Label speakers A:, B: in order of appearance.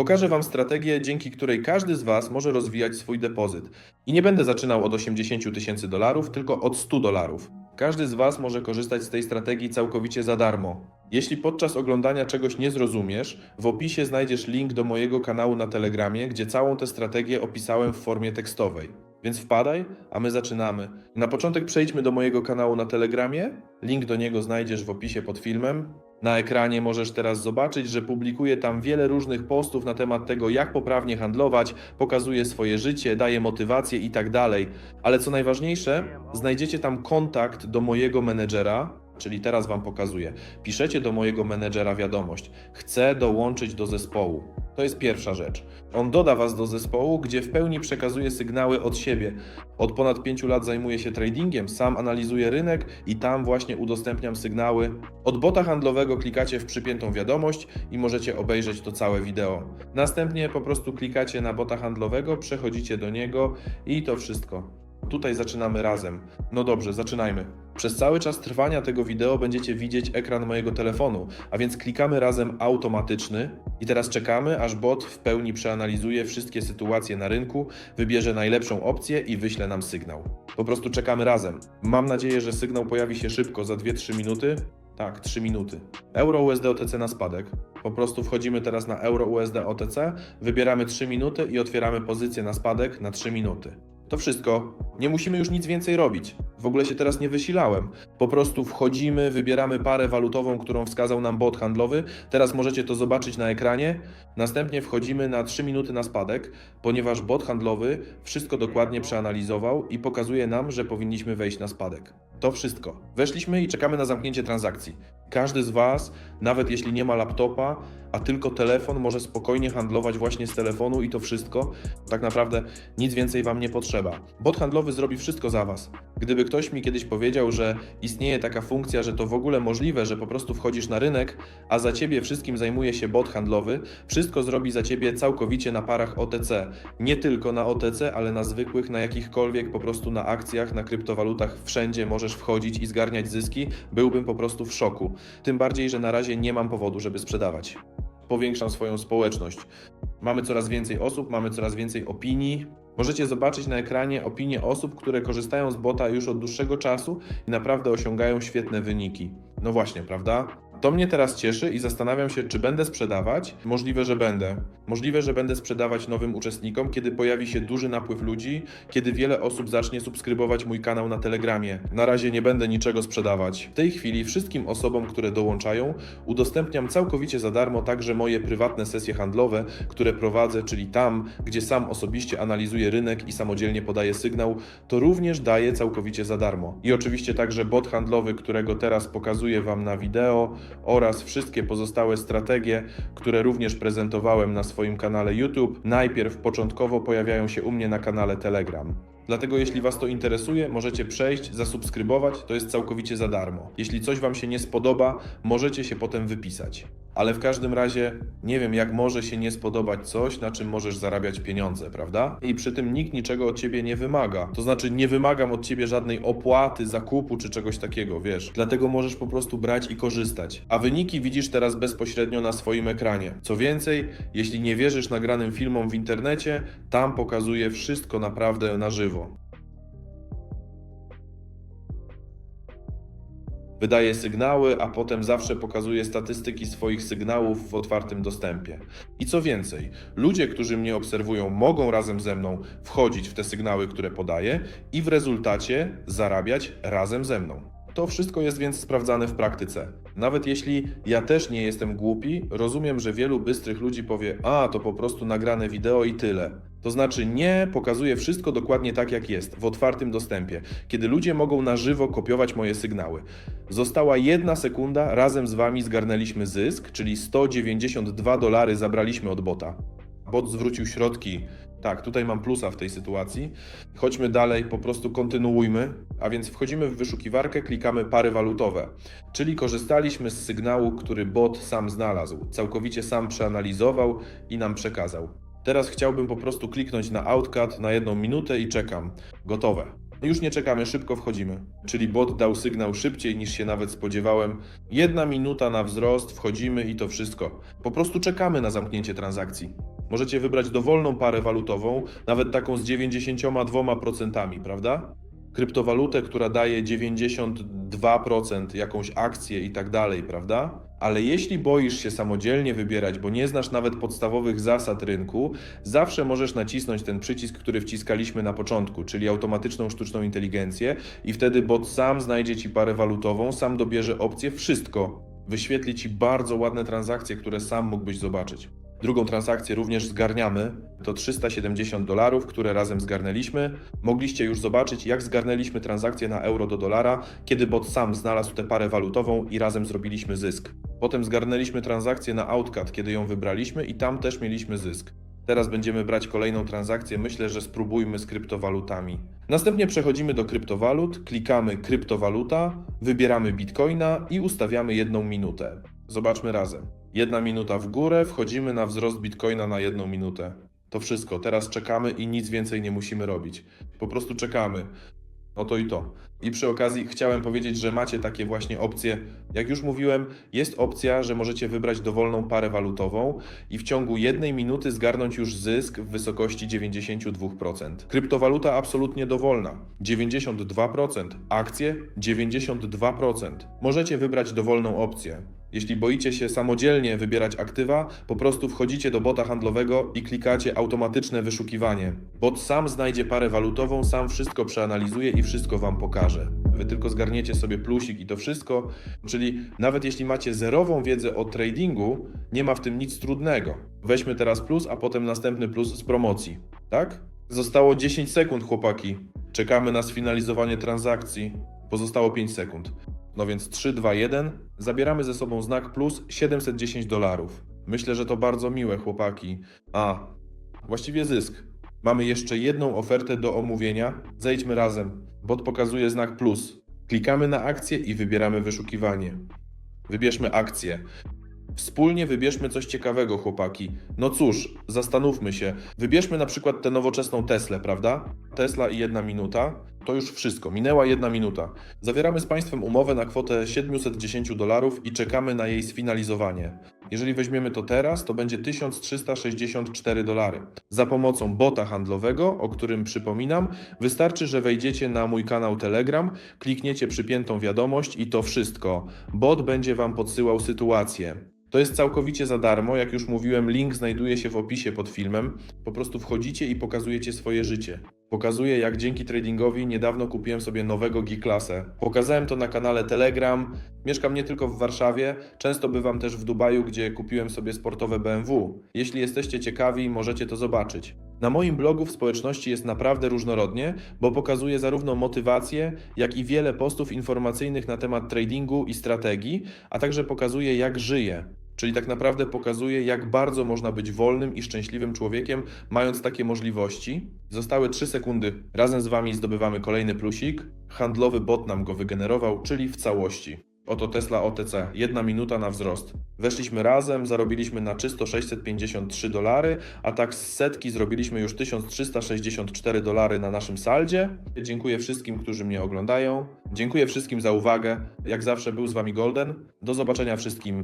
A: Pokażę Wam strategię, dzięki której każdy z Was może rozwijać swój depozyt. I nie będę zaczynał od 80 000 tysięcy dolarów, tylko od 100 dolarów. Każdy z Was może korzystać z tej strategii całkowicie za darmo. Jeśli podczas oglądania czegoś nie zrozumiesz, w opisie znajdziesz link do mojego kanału na Telegramie, gdzie całą tę strategię opisałem w formie tekstowej. Więc wpadaj, a my zaczynamy. Na początek przejdźmy do mojego kanału na Telegramie. Link do niego znajdziesz w opisie pod filmem. Na ekranie możesz teraz zobaczyć, że publikuję tam wiele różnych postów na temat tego, jak poprawnie handlować, pokazuję swoje życie, daję motywację i tak dalej. Ale co najważniejsze, znajdziecie tam kontakt do mojego menedżera, czyli teraz Wam pokazuję. Piszecie do mojego menedżera wiadomość: Chcę dołączyć do zespołu. To jest pierwsza rzecz. On doda Was do zespołu, gdzie w pełni przekazuje sygnały od siebie. Od ponad 5 lat zajmuję się tradingiem, sam analizuję rynek i tam właśnie udostępniam sygnały. Od bota handlowego klikacie w przypiętą wiadomość i możecie obejrzeć to całe wideo. Następnie po prostu klikacie na bota handlowego, przechodzicie do niego i to wszystko. Tutaj zaczynamy razem. No dobrze, zaczynajmy. Przez cały czas trwania tego wideo będziecie widzieć ekran mojego telefonu, a więc klikamy razem automatyczny i teraz czekamy, aż bot w pełni przeanalizuje wszystkie sytuacje na rynku, wybierze najlepszą opcję i wyśle nam sygnał. Po prostu czekamy razem. Mam nadzieję, że sygnał pojawi się szybko, za 2-3 minuty. Tak, 3 minuty. Euro USD OTC na spadek. Po prostu wchodzimy teraz na Euro USD OTC, wybieramy 3 minuty i otwieramy pozycję na spadek na 3 minuty. To wszystko. Nie musimy już nic więcej robić. W ogóle się teraz nie wysilałem. Po prostu wchodzimy, wybieramy parę walutową, którą wskazał nam bot handlowy. Teraz możecie to zobaczyć na ekranie. Następnie wchodzimy na 3 minuty na spadek, ponieważ bot handlowy wszystko dokładnie przeanalizował i pokazuje nam, że powinniśmy wejść na spadek. To wszystko. Weszliśmy i czekamy na zamknięcie transakcji. Każdy z Was, nawet jeśli nie ma laptopa, a tylko telefon, może spokojnie handlować właśnie z telefonu i to wszystko. Tak naprawdę nic więcej Wam nie potrzeba. Bot handlowy zrobi wszystko za Was. Gdyby ktoś mi kiedyś powiedział, że istnieje taka funkcja, że to w ogóle możliwe, że po prostu wchodzisz na rynek, a za Ciebie wszystkim zajmuje się bot handlowy, wszystko zrobi za Ciebie całkowicie na parach OTC. Nie tylko na OTC, ale na zwykłych, na jakichkolwiek, po prostu na akcjach, na kryptowalutach, wszędzie możesz wchodzić i zgarniać zyski, byłbym po prostu w szoku. Tym bardziej, że na razie nie mam powodu, żeby sprzedawać. Powiększam swoją społeczność. Mamy coraz więcej osób, mamy coraz więcej opinii. Możecie zobaczyć na ekranie opinie osób, które korzystają z bota już od dłuższego czasu i naprawdę osiągają świetne wyniki. No właśnie, prawda? To mnie teraz cieszy i zastanawiam się, czy będę sprzedawać. Możliwe, że będę. Możliwe, że będę sprzedawać nowym uczestnikom, kiedy pojawi się duży napływ ludzi, kiedy wiele osób zacznie subskrybować mój kanał na Telegramie. Na razie nie będę niczego sprzedawać. W tej chwili wszystkim osobom, które dołączają, udostępniam całkowicie za darmo także moje prywatne sesje handlowe, które prowadzę, czyli tam, gdzie sam osobiście analizuję rynek i samodzielnie podaję sygnał, to również daję całkowicie za darmo. I oczywiście także bot handlowy, którego teraz pokazuję Wam na wideo oraz wszystkie pozostałe strategie, które również prezentowałem na swoim kanale YouTube, najpierw początkowo pojawiają się u mnie na kanale Telegram. Dlatego jeśli Was to interesuje, możecie przejść, zasubskrybować, to jest całkowicie za darmo. Jeśli coś Wam się nie spodoba, możecie się potem wypisać. Ale w każdym razie nie wiem, jak może się nie spodobać coś, na czym możesz zarabiać pieniądze, prawda? I przy tym nikt niczego od ciebie nie wymaga. To znaczy, nie wymagam od ciebie żadnej opłaty, zakupu czy czegoś takiego, wiesz. Dlatego możesz po prostu brać i korzystać. A wyniki widzisz teraz bezpośrednio na swoim ekranie. Co więcej, jeśli nie wierzysz nagranym filmom w internecie, tam pokazuję wszystko naprawdę na żywo. Wydaje sygnały, a potem zawsze pokazuje statystyki swoich sygnałów w otwartym dostępie. I co więcej, ludzie, którzy mnie obserwują, mogą razem ze mną wchodzić w te sygnały, które podaję i w rezultacie zarabiać razem ze mną. To wszystko jest więc sprawdzane w praktyce. Nawet jeśli ja też nie jestem głupi, rozumiem, że wielu bystrych ludzi powie: A, to po prostu nagrane wideo i tyle. To znaczy, nie pokazuje wszystko dokładnie tak, jak jest, w otwartym dostępie, kiedy ludzie mogą na żywo kopiować moje sygnały. Została jedna sekunda, razem z wami zgarnęliśmy zysk, czyli 192 dolary zabraliśmy od bota. Bot zwrócił środki. Tak, tutaj mam plusa w tej sytuacji. Chodźmy dalej, po prostu kontynuujmy. A więc wchodzimy w wyszukiwarkę, klikamy pary walutowe. Czyli korzystaliśmy z sygnału, który bot sam znalazł, całkowicie sam przeanalizował i nam przekazał. Teraz chciałbym po prostu kliknąć na Outcut na jedną minutę i czekam. Gotowe. Już nie czekamy, szybko wchodzimy. Czyli bot dał sygnał szybciej niż się nawet spodziewałem. Jedna minuta na wzrost, wchodzimy i to wszystko. Po prostu czekamy na zamknięcie transakcji. Możecie wybrać dowolną parę walutową, nawet taką z 92%, prawda? Kryptowalutę, która daje 92%, jakąś akcję i tak dalej, prawda? Ale jeśli boisz się samodzielnie wybierać, bo nie znasz nawet podstawowych zasad rynku, zawsze możesz nacisnąć ten przycisk, który wciskaliśmy na początku, czyli automatyczną sztuczną inteligencję, i wtedy bot sam znajdzie ci parę walutową, sam dobierze opcję, wszystko. Wyświetli ci bardzo ładne transakcje, które sam mógłbyś zobaczyć. Drugą transakcję również zgarniamy. To 370 dolarów, które razem zgarnęliśmy. Mogliście już zobaczyć, jak zgarnęliśmy transakcję na euro do dolara, kiedy bot sam znalazł tę parę walutową i razem zrobiliśmy zysk. Potem zgarnęliśmy transakcję na Outcat, kiedy ją wybraliśmy i tam też mieliśmy zysk. Teraz będziemy brać kolejną transakcję. Myślę, że spróbujmy z kryptowalutami. Następnie przechodzimy do kryptowalut, klikamy kryptowaluta, wybieramy bitcoina i ustawiamy jedną minutę. Zobaczmy razem. Jedna minuta w górę, wchodzimy na wzrost bitcoina na jedną minutę. To wszystko. Teraz czekamy i nic więcej nie musimy robić. Po prostu czekamy. Oto i to. I przy okazji chciałem powiedzieć, że macie takie właśnie opcje. Jak już mówiłem, jest opcja, że możecie wybrać dowolną parę walutową i w ciągu jednej minuty zgarnąć już zysk w wysokości 92%. Kryptowaluta absolutnie dowolna 92%, akcje 92%. Możecie wybrać dowolną opcję. Jeśli boicie się samodzielnie wybierać aktywa, po prostu wchodzicie do bota handlowego i klikacie automatyczne wyszukiwanie. Bot sam znajdzie parę walutową, sam wszystko przeanalizuje i wszystko Wam pokaże. Wy tylko zgarniecie sobie plusik i to wszystko, czyli nawet jeśli macie zerową wiedzę o tradingu, nie ma w tym nic trudnego. Weźmy teraz plus, a potem następny plus z promocji, tak? Zostało 10 sekund, chłopaki. Czekamy na sfinalizowanie transakcji. Pozostało 5 sekund. No więc 3, 2, 1. Zabieramy ze sobą znak plus 710 dolarów. Myślę, że to bardzo miłe, chłopaki. A, właściwie zysk. Mamy jeszcze jedną ofertę do omówienia. Zejdźmy razem. Bot pokazuje znak plus. Klikamy na akcję i wybieramy wyszukiwanie. Wybierzmy akcję. Wspólnie wybierzmy coś ciekawego, chłopaki. No cóż, zastanówmy się. Wybierzmy na przykład tę nowoczesną Teslę, prawda? Tesla i jedna minuta. To już wszystko, minęła jedna minuta. Zawieramy z Państwem umowę na kwotę 710 dolarów i czekamy na jej sfinalizowanie. Jeżeli weźmiemy to teraz, to będzie 1364 dolary. Za pomocą bota handlowego, o którym przypominam, wystarczy, że wejdziecie na mój kanał Telegram, klikniecie przypiętą wiadomość i to wszystko. Bot będzie Wam podsyłał sytuację. To jest całkowicie za darmo, jak już mówiłem, link znajduje się w opisie pod filmem. Po prostu wchodzicie i pokazujecie swoje życie. Pokazuję, jak dzięki tradingowi niedawno kupiłem sobie nowego G-klasę. Pokazałem to na kanale Telegram. Mieszkam nie tylko w Warszawie, często bywam też w Dubaju, gdzie kupiłem sobie sportowe BMW. Jeśli jesteście ciekawi, możecie to zobaczyć. Na moim blogu w społeczności jest naprawdę różnorodnie, bo pokazuję zarówno motywację, jak i wiele postów informacyjnych na temat tradingu i strategii, a także pokazuję, jak żyję. Czyli tak naprawdę pokazuje, jak bardzo można być wolnym i szczęśliwym człowiekiem, mając takie możliwości. Zostały 3 sekundy. Razem z Wami zdobywamy kolejny plusik. Handlowy bot nam go wygenerował, czyli w całości. Oto Tesla OTC, jedna minuta na wzrost. Weszliśmy razem, zarobiliśmy na czysto 653 dolary, a tak z setki zrobiliśmy już 1364 dolary na naszym saldzie. Dziękuję wszystkim, którzy mnie oglądają. Dziękuję wszystkim za uwagę. Jak zawsze był z Wami Golden. Do zobaczenia wszystkim